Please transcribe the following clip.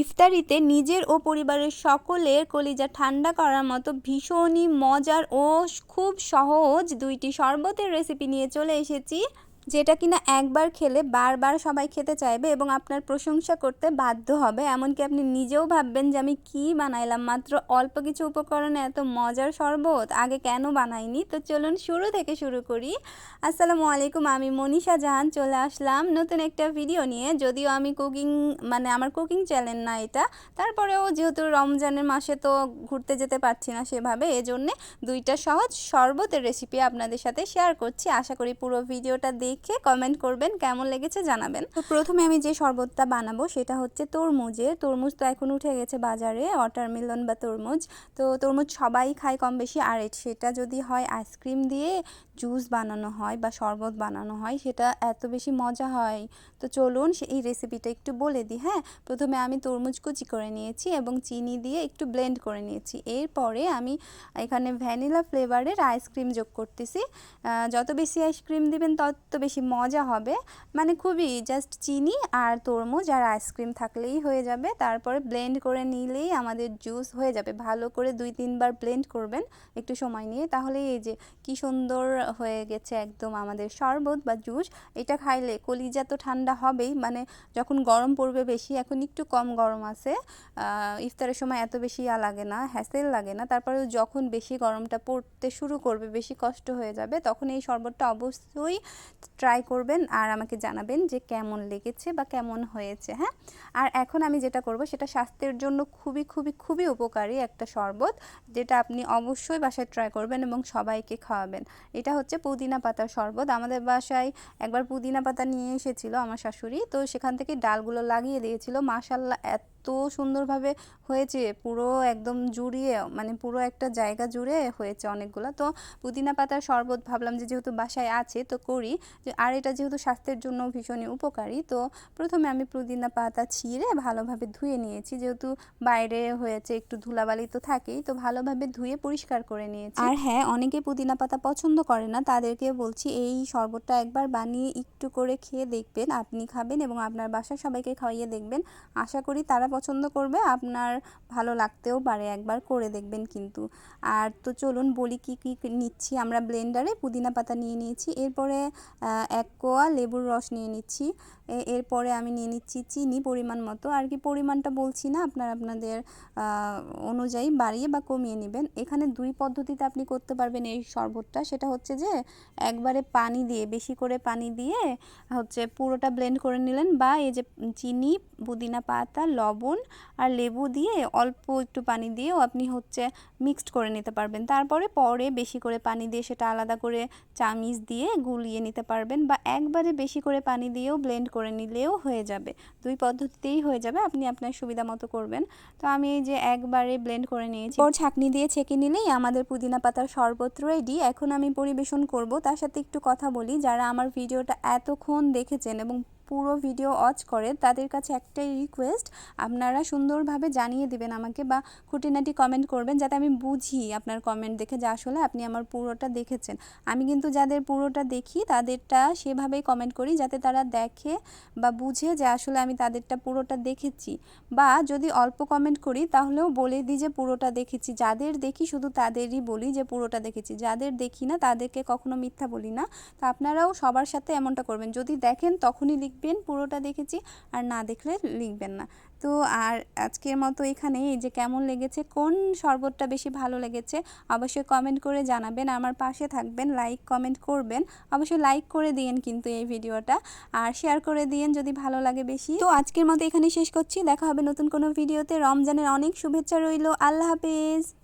ইফতারিতে নিজের ও পরিবারের সকলের কলিজা ঠান্ডা করার মতো ভীষণই মজার ও খুব সহজ দুইটি শরবতের রেসিপি নিয়ে চলে এসেছি। যেটা কিনা একবার খেলে বারবার সবাই খেতে চাইবে এবং আপনার প্রশংসা করতে বাধ্য হবে। এমনকি আপনি নিজেও ভাববেন যে আমি কি বানাইলাম? মাত্র অল্প কিছু উপকরণে এত মজার শরবত? আগে কেন বানাইনি? তো চলুন শুরু থেকে শুরু করি। আসসালামু আলাইকুম, আমি মনীষা জাহান, চলে আসলাম নতুন একটা ভিডিও নিয়ে। যদিও আমি কুকিং মানে আমার কুকিং চ্যানেল না এটা। তারপরেও যেহেতু রমজানের মাসে তো ঘুরতে যেতে পারছি না সেভাবে, এজন্যে দুইটা সহজ শরবতের রেসিপি আপনাদের সাথে শেয়ার করছি। আশা করি পুরো ভিডিওটা দেখে কমেন্ট করবেন, কেমন লেগেছে জানাবেন। তো প্রথমে আমি যে শরবতটা বানাবো সেটা হচ্ছে তরমুজের। তরমুজ তো এখন উঠে গেছে বাজারে ওয়াটারমেলন বা তরমুজ। তো তরমুজ সবাই খায় কম বেশি, আর সেটা যদি হয় আইসক্রিম দিয়ে জুস বানানো হয় বা শরবত বানানো হয়, সেটা এত বেশি মজা হয়। তো চলুন এই রেসিপিটা একটু বলে দিই হ্যাঁ? প্রথমে আমি তরমুজ কুচি করে নিয়েছি এবং চিনি দিয়ে একটু ব্লেন্ড করে নিয়েছি। এরপরে আমি এখানে ভ্যানিলা ফ্লেভারের আইসক্রিম যোগ করতেছি। যত বেশি আইসক্রিম দিবেন তত বেশি মজা হবে। মানে খুবই জাস্ট চিনি আর তরমুজ আর আইসক্রিম থাকলেই হয়ে যাবে। তারপরে ব্লেন্ড করে নিলেই আমাদের জুস হয়ে যাবে। ভালো করে দুই তিনবার ব্লেন্ড করবেন একটু সময় নিয়ে। তাহলে এই যে কি সুন্দর হয়ে গেছে একদম আমাদের শরবত বা জুস এটা খাইলে কলিজা তো ঠান্ডা হবেই। মানে যখন গরম পড়বে বেশি, এখন একটু কম গরম আছে। ইফতারের সময় এত বেশি ইয়া লাগে না হ্যাসেল লাগে না। তারপরে যখন বেশি গরমটা পড়তে শুরু করবে, বেশি কষ্ট হয়ে যাবে, তখন এই শরবতটা অবশ্যই ট্রাই করবেন আর আমাকে জানাবেন যে কেমন লেগেছে বা কেমন হয়েছে হ্যাঁ? আর এখন আমি যেটা করব সেটা স্বাস্থ্যের জন্য খুবই খুবই খুবই উপকারী একটা শরবত, যেটা আপনি অবশ্যই বাসায় ট্রাই করবেন এবং সবাইকে খাওয়াবেন। এটা হচ্ছে পুদিনা পাতার শরবত। আমাদের বাসায় একবার পুদিনা পাতা নিয়ে এসেছিল আমার শাশুড়ি, তো সেখান থেকে ডালগুলো লাগিয়ে দিয়েছিল। মাশাল্লাহ, এত এত সুন্দরভাবে হয়েছে, পুরো একদম জুড়িয়ে মানে পুরো একটা জায়গা জুড়ে হয়েছে অনেকগুলো। তো পুদিনা পাতার শরবত ভাবলাম যে যেহেতু বাসায় আছে তো করি আর এটা যেহেতু স্বাস্থ্যের জন্য ভীষণই উপকারী, তো প্রথমে আমি পুদিনা পাতা ছিঁড়ে ভালোভাবে ধুয়ে নিয়েছি। যেহেতু বাইরে হয়েছে, একটু ধুলাবালি তো থাকেই, তো ভালোভাবে ধুয়ে পরিষ্কার করে নিয়েছি। আর হ্যাঁ অনেকে পুদিনা পাতা পছন্দ করে না, তাদেরকে বলছি এই শরবতটা একবার বানিয়ে একটু করে খেয়ে দেখবেন, আপনি খাবেন এবং আপনার বাসার সবাইকে খাওয়াইয়ে দেখবেন। আশা করি তারা পছন্দ করবে, আপনার ভালো লাগতেও পারে, একবার করে দেখবেন কিন্তু। আর তো চলুন বলি কি কি নিচ্ছি আমরা ব্লেন্ডারে পুদিনা পাতা নিয়ে নিয়েছি, এরপরে এক কোয়া লেবুর রস নিয়ে নিচ্ছি এরপরে আমি নিয়ে নিচ্ছি চিনি পরিমাণ মতো, আর কি পরিমাণটা বলছি না, আপনার আপনাদের অনুযায়ী বাড়িয়ে বা কমিয়ে নেবেন। এখানে দুই পদ্ধতিতে আপনি করতে পারবেন এই শরবতটা, সেটা হচ্ছে যে, একবারে পানি দিয়ে, বেশি করে পানি দিয়ে, হচ্ছে পুরোটা ব্লেন্ড করে নিলেন, বা এই যে চিনি, পুদিনা পাতা লবণ আর লেবু দিয়ে অল্প একটু পানি দিয়েও আপনি হচ্ছে মিক্সড করে নিতে পারবেন। তারপরে পরে বেশি করে পানি দিয়ে সেটা আলাদা করে চামিচ দিয়ে গুলিয়ে নিতে পারবেন বা একবারে বেশি করে পানি দিয়েও ব্লেন্ড করে নিলেও হয়ে যাবে। দুই পদ্ধতিতেই হয়ে যাবে, আপনি আপনার সুবিধা মতো করবেন। তো আমি এই যে একবারে ব্লেন্ড করে নিয়েছি ওর ছাকনি দিয়ে ছেঁকে নিলেই আমাদের পুদিনা পাতার শরবত রেডি এখন আমি পরিবেশন করব, তার সাথে একটু কথা বলি। যারা আমার ভিডিওটা এতক্ষণ দেখেছেন এবং পুরো ভিডিও ওয়াচ করে, তাদের কাছে একটাই রিকোয়েস্ট আপনারা সুন্দরভাবে জানিয়ে দিবেন আমাকে বা খুঁটিনাটি কমেন্ট করবেন যাতে আমি বুঝি আপনার কমেন্ট দেখে যে আসলে আপনি আমার পুরোটা দেখেছেন। আমি কিন্তু যাদের পুরোটা দেখি, তাদেরটা সেভাবেই কমেন্ট করি যাতে তারা দেখে বা বুঝে যে আসলে আমি তাদেরটা পুরোটা দেখেছি। বা যদি অল্প কমেন্ট করি, তাহলেও বলে দিই যে পুরোটা দেখেছি। যাদের দেখি শুধু তাদেরই বলি যে পুরোটা দেখেছি। যাদের দেখি না, তাদেরকে কখনো মিথ্যা বলি না। তো আপনারাও সবার সাথে এমনটা করবেন। যদি দেখেন, তখনই লিখ লিখবেন পুরোটা দেখেছি, আর না দেখলে লিখবেন না। তো আর আজকের মতো এখানে এই যে কেমন লেগেছে, কোন শরবতটা বেশি ভালো লেগেছে, অবশ্যই কমেন্ট করে জানাবেন। আমার পাশে থাকবেন লাইক কমেন্ট করবেন। অবশ্যই লাইক করে দিয়েন কিন্তু এই ভিডিওটা, আর শেয়ার করে দিয়েন যদি ভালো লাগে বেশি। তো আজকের মতো এখানে শেষ করছি। দেখা হবে নতুন কোনো ভিডিওতে। রমজানের অনেক শুভেচ্ছা রইল। আল্লাহ হাফেজ।